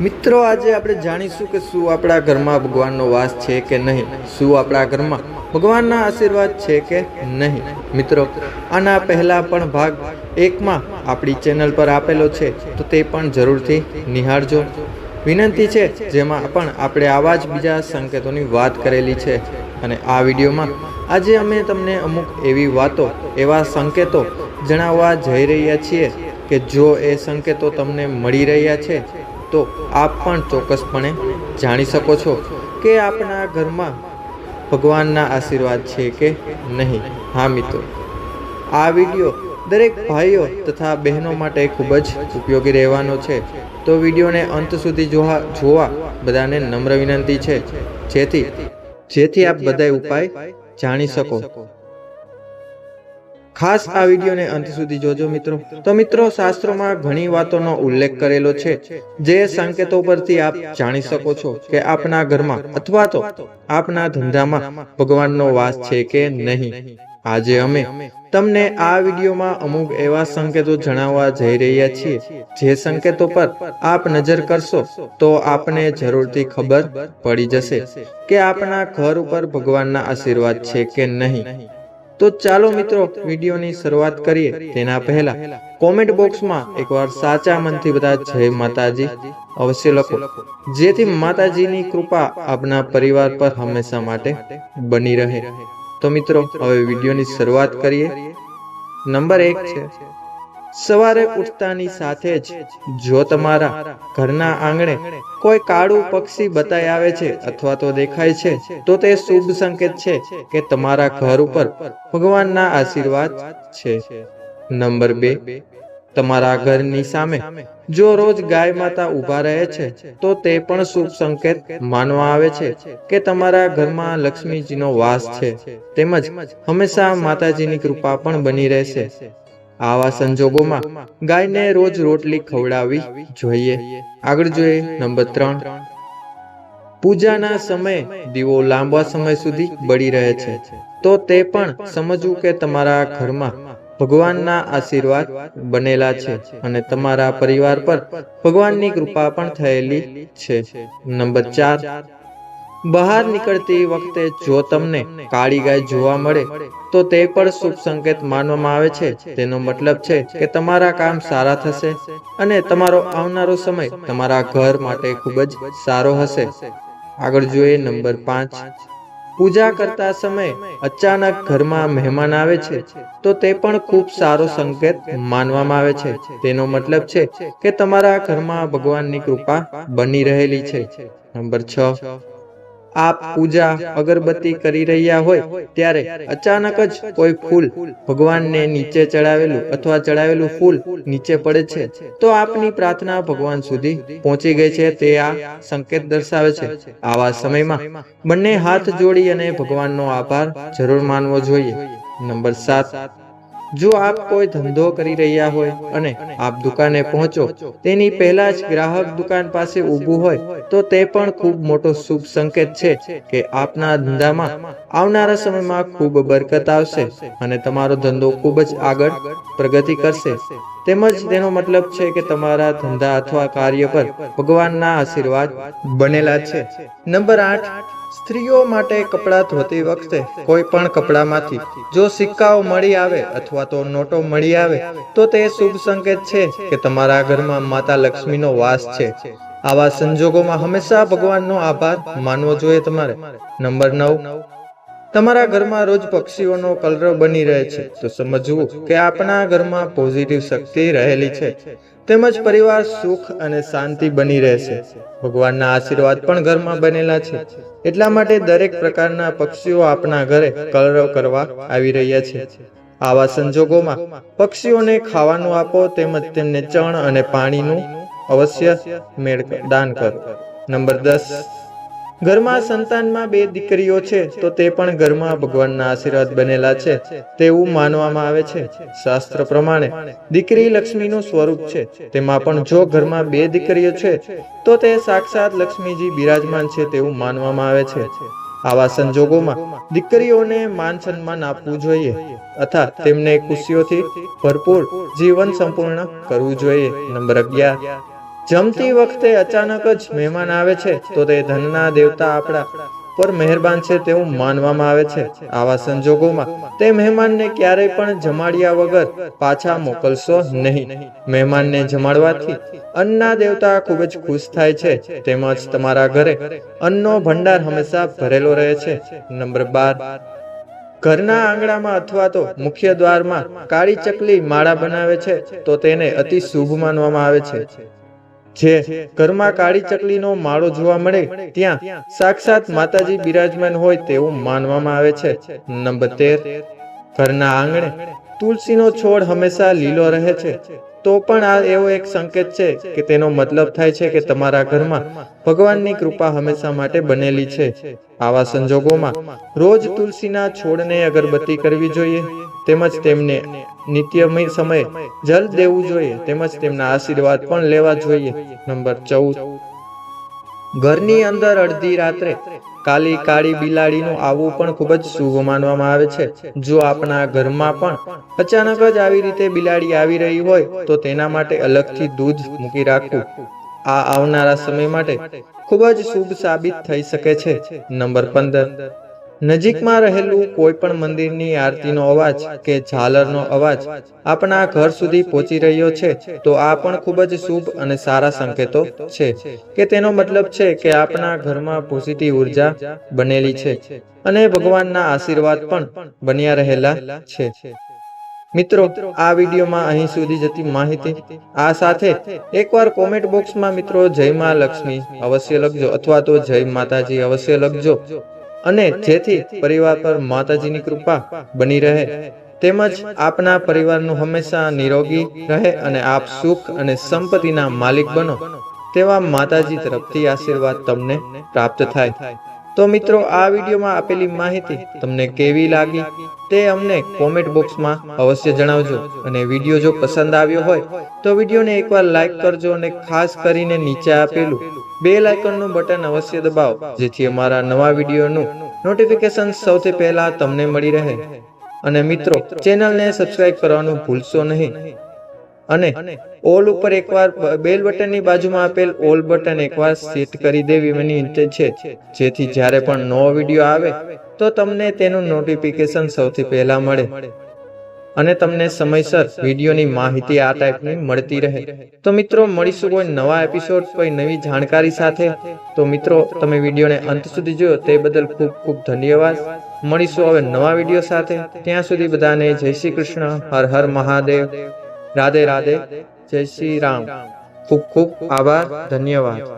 મિત્રો, આજે આપણે જાણીશું કે શું આપણા ઘરમાં ભગવાનનો વાસ છે કે નહીં? શું આપણા ઘરમાં ભગવાનના આશીર્વાદ છે કે નહીં? મિત્રો, આના પહેલા પણ ભાગ એકમાં આપણી ચેનલ પર આપેલો છે, તો તે પણ જરૂરથી નિહાળજો. વિનંતી છે, જેમાં પણ આપણે આવા જ બીજા સંકેતોની વાત કરેલી છે. અને આ વિડીયોમાં આજે અમે તમને અમુક એવી વાતો, એવા સંકેતો જણાવવા જઈ રહ્યા છીએ કે જો એ સંકેતો તમને મળી રહ્યા છે તો આપ પણ ચોક્કસપણે જાણી શકો છો કે આપણા ઘરમાં ભગવાનના આશીર્વાદ છે કે નહીં. હા, મિત્રો. આ વીડિયો દરેક ભાઈઓ તથા બહેનો માટે ખૂબ જ ઉપયોગી રહેવાનો છે. તો વિડીયોને અંત સુધી જોવા જોવા બધાને નમ્ર વિનંતી છે. જેથી જેથી આપ બધા ઉપાય જાણી શકો. ખાસ આ વિડીયોને અંત સુધી જોજો મિત્રો. તો મિત્રો, શાસ્ત્રોમાં ઘણી વાતોનો ઉલ્લેખ કરેલો છે, જે સંકેતો પરથી આપ જાણી શકો છો કે આપના ઘરમાં અથવા તો આપના ધંધામાં ભગવાનનો વાસ છે કે નહીં. આજે અમે તમને આ વિડીયોમાં અમુક એવા સંકેતો જણાવવા જઈ રહ્યા છીએ, જે સંકેતો પર આપ નજર કરશો તો આપને જરૂરથી ખબર પડી જશે કે આપના ઘર ઉપર ભગવાનના આશીર્વાદ છે કે નહીં. તો ચાલો મિત્રો, વિડીયોની શરૂઆત કરીએ તેના પહેલા કોમેન્ટ બોક્સમાં એકવાર સાચા મનથી બધા જય માતાજી અવશ્ય લખો. જેથી માતાજીની કૃપા આપના પરિવાર પર હંમેશા માટે બની રહે. તો મિત્રો, હવે વિડીયોની શરૂઆત કરીએ. નંબર એક છે સવારે ઉઠતાની સાથે જ જો તમારા ઘરના આંગણે કોઈ કાળું પક્ષી બતાઈ આવે છે અથવા તો દેખાય છે, તો તે શુભ સંકેત છે કે તમારા ઘર ઉપર ભગવાનના આશીર્વાદ છે. નંબર બે, તમારા ઘરની સામે જો રોજ ગાય માતા ઊભા રહે છે, તો તે પણ શુભ સંકેત માનવા આવે છે કે તમારા ઘરમાં લક્ષ્મીજીનો વાસ છે. તેમજ હંમેશા માતાજીની કૃપા પણ બની રહેશે. આવા સંજોગોમાં ગાયને રોજ રોટલી ખવડાવવી જોઈએ. આગળ જોઈએ નંબર ત્રણ. પૂજાના સમયે દીવો લાંબા સમય સુધી બળી રહે છે. તો તે પણ સમજવું કે તમારા ઘરમાં ભગવાનના આશીર્વાદ બનેલા છે અને તમારા પરિવાર પર ભગવાનની કૃપા પણ થયેલી છે. નંબર ચાર. બહાર નીકળતી વખતે જો તમને કાળી ગાય જોવા મળે, તો તે પણ શુભ સંકેત માનવામાં આવે છે. તેનો મતલબ છે કે તમારા કામ સારા થશે અને તમારો આવનારો સમય તમારા ઘર માટે ખૂબ જ સારો હશે. આગળ જોઈએ નંબર પાંચ. પૂજા કરતા સમયે અચાનક ઘરમાં મહેમાન આવે છે, તો તે પણ ખૂબ સારો સંકેત માનવામાં આવે છે. તેનો મતલબ છે કે તમારા ઘરમાં ભગવાનની કૃપા બની રહેલી છે. નંબર છ. આપ પૂજા અગરબત્તી કરી રહ્યા હોય ત્યારે અચાનક જ કોઈ ફૂલ ભગવાનને નીચે ચડાવેલું અથવા ચડાવેલું ફૂલ નીચે પડે છે, તો આપની પ્રાર્થના ભગવાન સુધી પહોંચી ગઈ છે તે આ સંકેત દર્શાવે છે. આવા સમયમાં બંને હાથ જોડી અને ભગવાનનો આભાર જરૂર માનવો જોઈએ. નંબર સાત. જો આપ કોઈ ધંધો કરી રહ્યા હોય અને આપ દુકાને પહોંચો, તેની પહેલા જ ગ્રાહક દુકાન પાસે ઊભું હોય, તો તે પણ ખૂબ મોટો શુભ સંકેત છે કે આપના ધંધામાં આવનારા સમયમાં ખૂબ બરકત આવશે અને તમારો ધંધો ખૂબ જ આગળ પ્રગતિ કરશે. તેમજ તેનો મતલબ છે કે તમારા ધંધા અથવા કાર્ય પર ભગવાનના આશીર્વાદ બનેલા છે. નંબર આઠ સ્ત્રીઓ માટે કપડાં ધોતી વખતે કોઈ પણ કપડામાંથી જો સિક્કાઓ મળી આવે અથવા તો નોટો મળી આવે, તો તે શુભ સંકેત છે કે તમારા ઘરમાં માતા લક્ષ્મીનો વાસ છે. આવા સંજોગોમાં હંમેશા ભગવાનનો આભાર માનવો જોઈએ તમારે. નંબર નવ. તમારા ઘરમાં રોજ પક્ષીઓનો કલરવ બની રહે છે. તો સમજવું કે આપણા ઘરમાં પોઝિટિવ શક્તિ રહેલી છે. તેમજ પરિવાર સુખ અને શાંતિ બની રહેશે. ભગવાનના આશીર્વાદ પણ ઘરમાં બનેલા છે. એટલા માટે દરેક પ્રકારના પક્ષીઓ આપણા ઘરે કલરવ કરવા આવી રહ્યા છે. આવા સંજોગોમાં પક્ષીઓને ખાવાનું આપો તેમજ તેમને ચણ અને પાણીનું અવશ્ય મેળ દાન કરો. નંબર દસ ઘરમાં સંતાનમાં બે દીકરીઓ છે, તો તે પણ ઘરમાં ભગવાનના આશીર્વાદ બનેલા છે, તેવું માનવામાં આવે છે. શાસ્ત્ર પ્રમાણે, દીકરી લક્ષ્મીનું સ્વરૂપ છે. તેમાં પણ જો ઘરમાં બે દીકરીઓ છે, તો તે સાક્ષાત લક્ષ્મીજી બિરાજમાન છે તેવું માનવામાં આવે છે. આવા સંજોગોમાં, દીકરીઓને માન સન્માન આપવું જોઈએ અથવા તેમને ખુશીઓથી ભરપૂર જીવન સંપૂર્ણ કરવું જોઈએ. નંબર અગિયાર. જમતી વખતે અચાનક જ મહેમાન આવે છે, તો તે ધનના દેવતા આપણા પર મહેરબાન છે તેવું માનવામાં આવે છે. આવા સંજોગોમાં તે મહેમાનને ક્યારેય પણ જમાડ્યા વગર પાછા મોકલશો નહીં. મહેમાનને જમાડવાથી અન્નના દેવતા ખૂબ જ ખુશ થાય છે. તેમજ તમારા ઘરે અન્નનો ભંડાર હંમેશા ભરેલો રહે છે. નંબર બાર. ઘરના આંગણામાં અથવા તો મુખ્ય દ્વારમાં કાળી ચકલી માળા બનાવે છે, તો તેને અતિ શુભ માનવામાં આવે છે. જે ઘરમાં કાળી ચકલીનો માળો જોવા મળે, ત્યાં સાક્ષાત માતાજી બિરાજમાન હોય તેવું માનવામાં આવે છે. નંબર તેર, ઘરના આંગણે તુલસીનો છોડ હંમેશા લીલો રહે છે. તો પણ આ એવો એક સંકેત છે કે તેનો મતલબ થાય છે કે તમારા ઘરમાં ભગવાનની કૃપા હંમેશા માટે બનેલી છે. આવા સંજોગોમાં રોજ તુલસીના છોડને અગરબત્તી કરવી જોઈએ, તેમજ તેમને નિત્યમય સમયે જલ દેવું જોઈએ, તેમજ તેમના આશીર્વાદ પણ લેવા જોઈએ. નંબર ચૌદ. ઘરની અંદર અડધી રાત્રે કાલી, કાળી, બિલાડીનું આવવું પણ ખૂબ જ શુભ માનવામાં આવે છે. જો આપણા ઘરમાં પણ અચાનક જ આવી રીતે બિલાડી આવી રહી હોય, તો તેના માટે અલગથી દૂધ મૂકી રાખવું. આ આવનારા સમય માટે ખૂબ જ શુભ સાબિત થઈ શકે છે. નંબર પંદર. નજીકમાં રહેલું કોઈ પણ મંદિરની આરતીનો અવાજ કે ઝાલરનો અવાજ આપણા ઘર સુધી પહોંચી રહ્યો છે, તો આ પણ ખૂબ જ શુભ અને સારા સંકેતો છે, કે તેનો મતલબ છે કે આપણા ઘરમાં પોઝિટિવ ઊર્જા બનેલી છે અને ભગવાનના આશીર્વાદ પણ બન્યા રહેલા છે. મિત્રો, આ વિડીયોમાં અહીં સુધી જતી માહિતી. આ સાથે એકવાર કોમેન્ટ બોક્સમાં મિત્રો જય મા લક્ષ્મી અવશ્ય લખજો અથવા તો જય માતાજી અવશ્ય લખજો. અને જેથી પરિવાર પર માતાજીની કૃપા બની રહે. તેમજ આપના પરિવારનું હંમેશા નિરોગી રહે અને આપ સુખ અને સંપત્તિના માલિક બનો, તેવા માતાજી તરફથી આશીર્વાદ તમને પ્રાપ્ત થાય. તો મિત્રો, આ વિડીયોમાં આપેલી માહિતી તમને કેવી લાગી તે અમને કોમેન્ટ બોક્સમાં અવશ્ય જણાવજો. અને વીડિયો જો પસંદ આવ્યો હોય, તો વિડીયોને એકવાર લાઈક કરજો અને ખાસ કરીને નીચે આપેલું બેલ આઇકનનું બટન અવશ્ય દબાવો, જેથી અમારા નવા વિડીયોનું નોટિફિકેશન સૌથી પહેલા તમને મળી રહે. અને મિત્રો ચેનલને સબસ્ક્રાઇબ કરવાનું ભૂલશો નહીં. અને ઓલ ઉપર એકવાર બેલ બટનની બાજુમાં આપેલ ઓલ બટન એકવાર સેટ કરી દેવી વિનંતી છે. જેથી જ્યારે પણ નવો વીડિયો આવે, તો તમને તેનું નોટિફિકેશન સૌથી પહેલા મળે. અને તમને સમયસર વિડીયોની માહિતી આ ટાઈપની મળતી રહે. તો મિત્રો, મળીશું કોઈ નવા એપિસોડ કોઈ નવી જાણકારી સાથે. તો મિત્રો, તમે વિડીયોને અંત સુધી જોયો તે બદલ ખૂબ ખૂબ ધન્યવાદ. મળીશું હવે નવા વીડિયો સાથે. ત્યાં સુધી બધાને જય શ્રી કૃષ્ણ. હર હર મહાદેવ. રાધે રાધે જય શ્રી રામ. ખૂબ ખૂબ આભાર ધન્યવાદ.